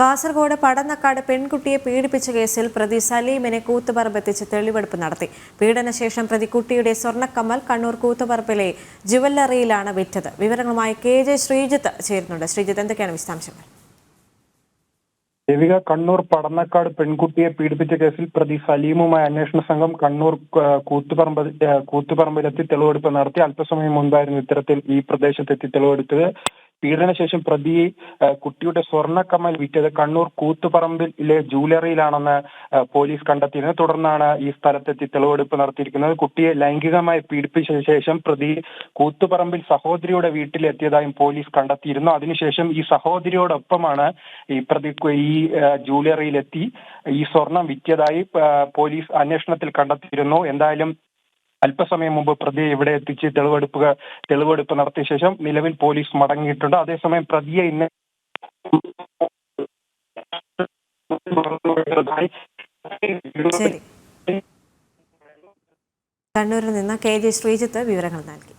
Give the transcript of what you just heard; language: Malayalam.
കാസർഗോഡ് പടന്നക്കാട് പെൺകുട്ടിയെ പീഡിപ്പിച്ച കേസിൽ പ്രതി സലീമിനെ കൂത്തുപറമ്പെത്തിച്ച് തെളിവെടുപ്പ് നടത്തി. പീഡനശേഷം പ്രതി കുട്ടിയുടെ സ്വർണക്കമ്മൽ കണ്ണൂർ കൂത്തുപറമ്പിലെ ജുവല്ലറിയിലാണ് വിറ്റത്. വിവരങ്ങളുമായി കെ ജെ ശ്രീജിത്ത് ചേരുന്നുണ്ട്. ശ്രീജിത്ത് എന്തൊക്കെയാണ് വിശദാംശങ്ങൾ? ദേവിക കണ്ണൂർ പടന്നക്കാട് പെൺകുട്ടിയെ പീഡിപ്പിച്ച കേസിൽ പ്രതി സലീമുമായി അന്വേഷണ സംഘം കണ്ണൂർ കൂത്തുപറമ്പ് കൂത്തുപറമ്പിലെത്തി തെളിവെടുപ്പ് നടത്തി. അല്പസമയം മുൻപായിരുന്നു ഇത്തരത്തിൽ ഈ പ്രദേശത്തെത്തി തെളിവെടുത്തത്. പീഡനശേഷം പ്രതി ആ, കുട്ടിയുടെ സ്വർണക്കമ്മൽ വിറ്റത് കണ്ണൂർ കൂത്തുപറമ്പിലെ ജൂവലറിയിലാണെന്ന് പോലീസ് കണ്ടെത്തിയതിനെ തുടർന്നാണ് ഈ സ്ഥലത്തെത്തി തെളിവെടുപ്പ് നടത്തിയിരിക്കുന്നത്. കുട്ടിയെ ലൈംഗികമായി പീഡിപ്പിച്ച ശേഷം പ്രതി കൂത്തുപറമ്പിൽ സഹോദരിയുടെ വീട്ടിലെത്തിയതായും പോലീസ് കണ്ടെത്തിയിരുന്നു. അതിനുശേഷം ഈ സഹോദരിയോടൊപ്പമാണ് ഈ പ്രതി ഈ ജൂവലറിയിലെത്തി ഈ സ്വർണം വിറ്റതായി പോലീസ് അന്വേഷണത്തിൽ കണ്ടെത്തിയിരുന്നു. എന്തായാലും അല്പസമയം മുമ്പ് പ്രതിയെ ഇവിടെ എത്തിച്ച് തെളിവെടുപ്പ് തെളിവെടുപ്പ് നടത്തിയ ശേഷം നിലവിൽ പോലീസ് മടങ്ങിയിട്ടുണ്ട്. അതേസമയം പ്രതിയെ ഇന്ന് കണ്ണൂരിൽ നിന്ന് കെ ജെ ശ്രീജിത്ത് വിവരങ്ങൾ നൽകി.